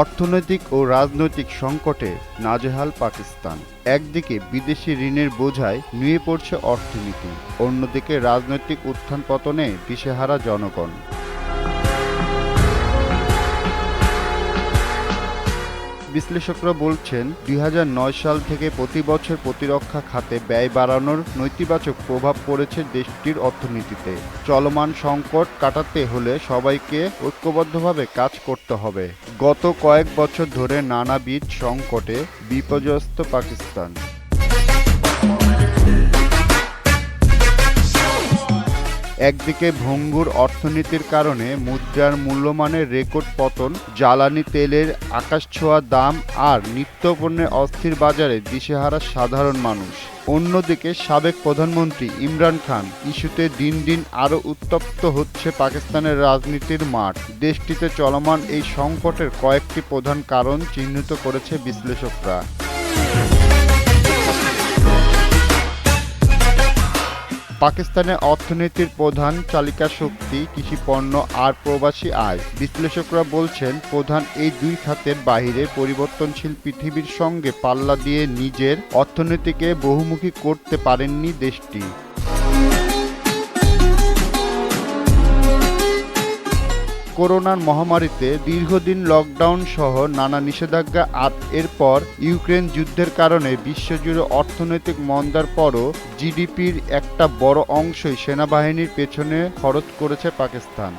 অর্থনৈতিক ও রাজনৈতিক সংকটে নাজেহাল পাকিস্তান। একদিকে বিদেশি ঋণের বোঝায় নিয়ে পড়ছে অর্থনীতি, অন্যদিকে রাজনৈতিক উত্থান পতনে দিশেহারা জনগণ। বিশ্লেষকরা বলছেন, দুই হাজার নয় সাল থেকে প্রতি বছর প্রতিরক্ষা খাতে ব্যয় বাড়ানোর নৈতিবাচক প্রভাব পড়েছে দেশটির অর্থনীতিতে। চলমান সংকট কাটাতে হলে সবাইকে ঐক্যবদ্ধভাবে কাজ করতে হবে। গত কয়েক বছর ধরে নানাবিধ সংকটে বিপর্যস্ত পাকিস্তান। একদিকে ভঙ্গুর অর্থনীতির কারণে মুদ্রার মূল্যমানের রেকর্ড পতন, জ্বালানি তেলের আকাশছোঁয়া দাম আর নিত্যপণ্যের অস্থির বাজারে দিশেহারা সাধারণ মানুষ। অন্যদিকে সাবেক প্রধানমন্ত্রী ইমরান খান ইস্যুতে দিন দিন আরও উত্তপ্ত হচ্ছে পাকিস্তানের রাজনীতির মাঠ। দেশটিতে চলমান এই সংকটের কয়েকটি প্রধান কারণ চিহ্নিত করেছে বিশ্লেষকরা। পাকিস্তানের অর্থনীতির প্রধান চালিকা শক্তি কৃষি পণ্য আর প্রবাসী আয়। বিশ্লেষকরা বলছেন, প্রধান এই দুই খাতের বাইরে পরিবর্তনশীল পৃথিবীর সঙ্গে পাল্লা দিয়ে নিজের অর্থনীতিকে বহুমুখী করতে পারেননি দেশটি। করোনার মহামারীতে দীর্ঘদিন লকডাউন সহ নানা নিষেধাজ্ঞা আপ এর পর ইউক্রেন যুদ্ধের কারণে বিশ্বজুড়ে অর্থনৈতিক মন্দার পরও জিডিপির একটা বড় অংশই সেনাবাহিনীর পেছনে খরচ করেছে পাকিস্তান।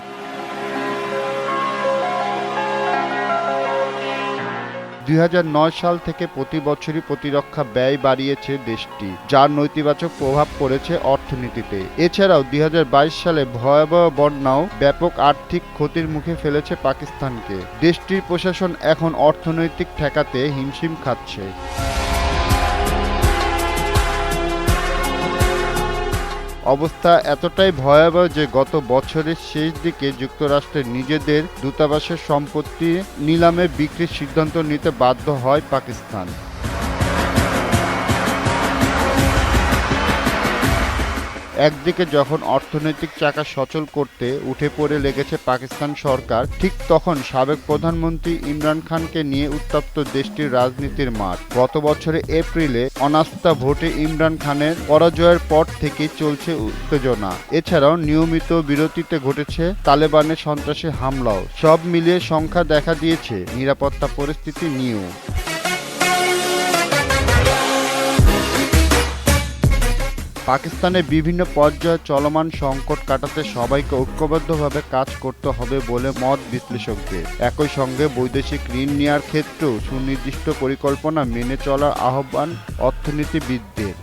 দুই হাজার নয় সাল থেকে প্রতি বছরই প্রতিরক্ষা ব্যয় বাড়িয়েছে দেশটি, যার নৈতিবাচক প্রভাব পড়েছে অর্থনীতিতে। এছাড়াও দুই হাজার বাইশ সালে ভয়াবহ বন্যাও ব্যাপক আর্থিক ক্ষতির মুখে ফেলেছে পাকিস্তানকে। দেশটির প্রশাসন এখন অর্থনৈতিক ঠেকাতে হিমশিম খাচ্ছে। অবস্থা এতটাই ভয়াবহ যে গত বছরের শেষ দিকে যুক্তরাষ্ট্রের নিজেদের দূতাবাসের সম্পত্তি নিলামে বিক্রির সিদ্ধান্ত নিতে বাধ্য হয় পাকিস্তান। একদিকে যখন অর্থনৈতিক চাকা সচল করতে উঠে পড়ে লেগেছে পাকিস্তান সরকার, ঠিক তখন সাবেক প্রধানমন্ত্রী ইমরান খানকে নিয়ে উত্তপ্ত দেশটির রাজনীতির মাঠ। গত বছরে এপ্রিলে অনাস্থা ভোটে ইমরান খানের পরাজয়ের পর থেকে চলছে উত্তেজনা। এছাড়াও নিয়মিত বিরতিতে ঘটেছে তালেবানের সন্ত্রাসী হামলাও। সব মিলিয়ে সংখ্যা দেখা দিয়েছে নিরাপত্তা পরিস্থিতি নিয়েও। পাকিস্তানের বিভিন্ন পর্যায়ে চলমান সংকট কাটাতে সবাইকে ঐক্যবদ্ধভাবে কাজ করতে হবে বলে মত বিশ্লেষকদের। একই সঙ্গে বৈদেশিক ঋণ নেওয়ার ক্ষেত্রেও সুনির্দিষ্ট পরিকল্পনা মেনে চলার আহ্বান অর্থনীতিবিদদের।